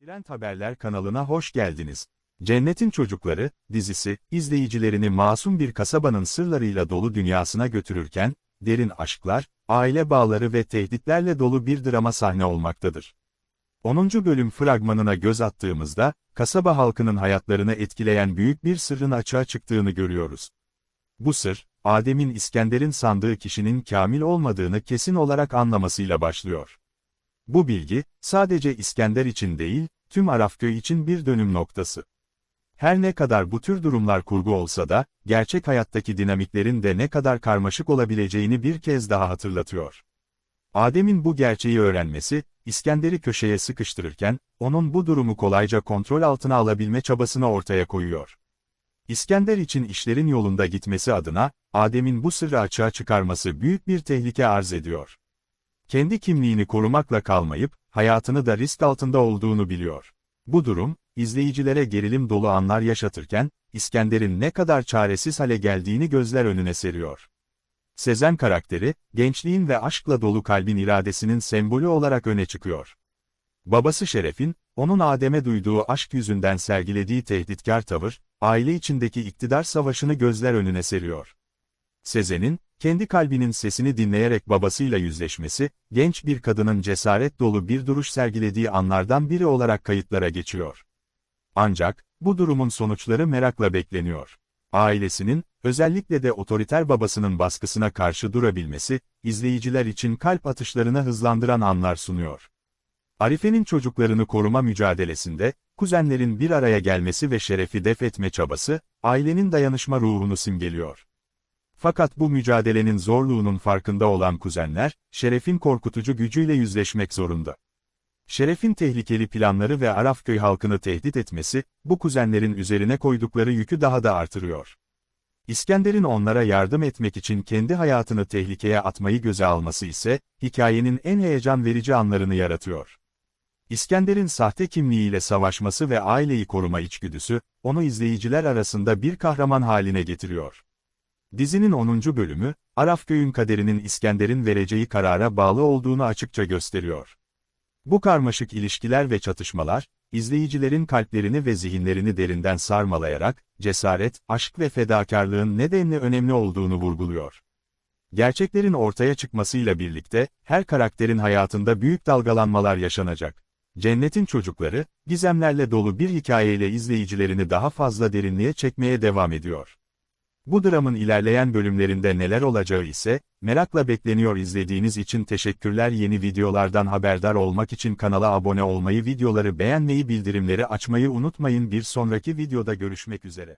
Trend Haberler kanalına hoş geldiniz. Cennetin Çocukları, dizisi, izleyicilerini masum bir kasabanın sırlarıyla dolu dünyasına götürürken, derin aşklar, aile bağları ve tehditlerle dolu bir drama sahne olmaktadır. 10. bölüm fragmanına göz attığımızda, kasaba halkının hayatlarını etkileyen büyük bir sırrın açığa çıktığını görüyoruz. Bu sır, Adem'in İskender'in sandığı kişinin Kamil olmadığını kesin olarak anlamasıyla başlıyor. Bu bilgi, sadece İskender için değil, tüm Arafköy için bir dönüm noktası. Her ne kadar bu tür durumlar kurgu olsa da, gerçek hayattaki dinamiklerin de ne kadar karmaşık olabileceğini bir kez daha hatırlatıyor. Adem'in bu gerçeği öğrenmesi, İskender'i köşeye sıkıştırırken, onun bu durumu kolayca kontrol altına alabilme çabasını ortaya koyuyor. İskender için işlerin yolunda gitmesi adına, Adem'in bu sırrı açığa çıkarması büyük bir tehlike arz ediyor. Kendi kimliğini korumakla kalmayıp, hayatını da risk altında olduğunu biliyor. Bu durum, izleyicilere gerilim dolu anlar yaşatırken, İskender'in ne kadar çaresiz hale geldiğini gözler önüne seriyor. Sezen karakteri, gençliğin ve aşkla dolu kalbin iradesinin sembolü olarak öne çıkıyor. Babası Şeref'in, onun Adem'e duyduğu aşk yüzünden sergilediği tehditkar tavır, aile içindeki iktidar savaşını gözler önüne seriyor. Sezen'in, kendi kalbinin sesini dinleyerek babasıyla yüzleşmesi, genç bir kadının cesaret dolu bir duruş sergilediği anlardan biri olarak kayıtlara geçiyor. Ancak, bu durumun sonuçları merakla bekleniyor. Ailesinin, özellikle de otoriter babasının baskısına karşı durabilmesi, izleyiciler için kalp atışlarını hızlandıran anlar sunuyor. Arife'nin çocuklarını koruma mücadelesinde, kuzenlerin bir araya gelmesi ve şerefi def etme çabası, ailenin dayanışma ruhunu simgeliyor. Fakat bu mücadelenin zorluğunun farkında olan kuzenler, Şeref'in korkutucu gücüyle yüzleşmek zorunda. Şeref'in tehlikeli planları ve Arafköy halkını tehdit etmesi, bu kuzenlerin üzerine koydukları yükü daha da artırıyor. İskender'in onlara yardım etmek için kendi hayatını tehlikeye atmayı göze alması ise, hikayenin en heyecan verici anlarını yaratıyor. İskender'in sahte kimliğiyle savaşması ve aileyi koruma içgüdüsü, onu izleyiciler arasında bir kahraman haline getiriyor. Dizinin 10. bölümü, Arafköy'ün kaderinin İskender'in vereceği karara bağlı olduğunu açıkça gösteriyor. Bu karmaşık ilişkiler ve çatışmalar, izleyicilerin kalplerini ve zihinlerini derinden sarmalayarak, cesaret, aşk ve fedakarlığın nedenli önemli olduğunu vurguluyor. Gerçeklerin ortaya çıkmasıyla birlikte, her karakterin hayatında büyük dalgalanmalar yaşanacak. Cennetin Çocukları, gizemlerle dolu bir hikayeyle izleyicilerini daha fazla derinliğe çekmeye devam ediyor. Bu dramın ilerleyen bölümlerinde neler olacağı ise, merakla bekleniyor. İzlediğiniz için teşekkürler. Yeni videolardan haberdar olmak için kanala abone olmayı videoları beğenmeyi bildirimleri açmayı unutmayın. Bir sonraki videoda görüşmek üzere.